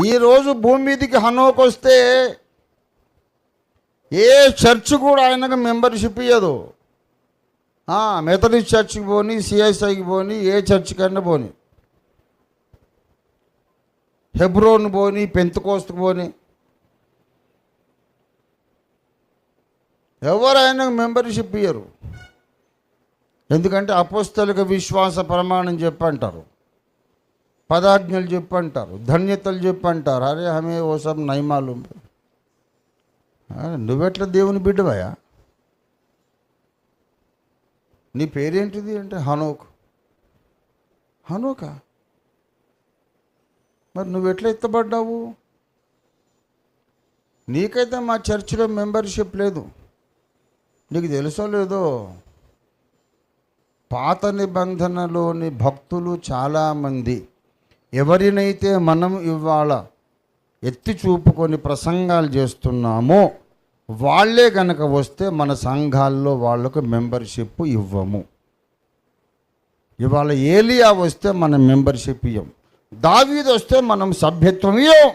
ఈరోజు భూమి మీదకి హనోక్ వస్తే ఏ చర్చ్ కూడా ఆయనకు మెంబర్షిప్ ఇవ్వదు మెథడిస్ట్ చర్చ్కి పోని సిఎస్ఐకి పోని ఏ చర్చ్ కన్నా పోని. హెబ్రోన్ పోని పెంతకోస్తకు పోని. ఎవరు ఆయనకు మెంబర్షిప్ ఇయ్యరు? ఎందుకంటే అపోస్తలిక విశ్వాస ప్రమాణం చెప్పంటారు. పదాజ్ఞలు చెప్పంటారు ధన్యతలు చెప్పంటారు. అరే హమే ఓ సబ్ నైమాలు. నువ్వెట్లా దేవుని బిడ్డవయా నీ పేరేంటిది అంటే హనోక్. హనోక? మరి నువ్వు ఎట్లా ఎత్తబడ్డావు? నీకైతే మా చర్చిలో మెంబర్షిప్ లేదు. నీకు తెలుసో లేదో? పాత నిబంధనలోని భక్తులు చాలామంది. ఎవరినైతే మనం ఇవాళ ఎత్తి చూపుకొని ప్రసంగాలు చేస్తున్నామో వాళ్ళే కనుక వస్తే మన సంఘాల్లో వాళ్ళకు మెంబర్షిప్ ఇవ్వము. ఇవాళ ఏలియా వస్తే మనం మెంబర్షిప్ ఇవ్వం దావీద్ వస్తే మనం సభ్యత్వం ఇవ్వం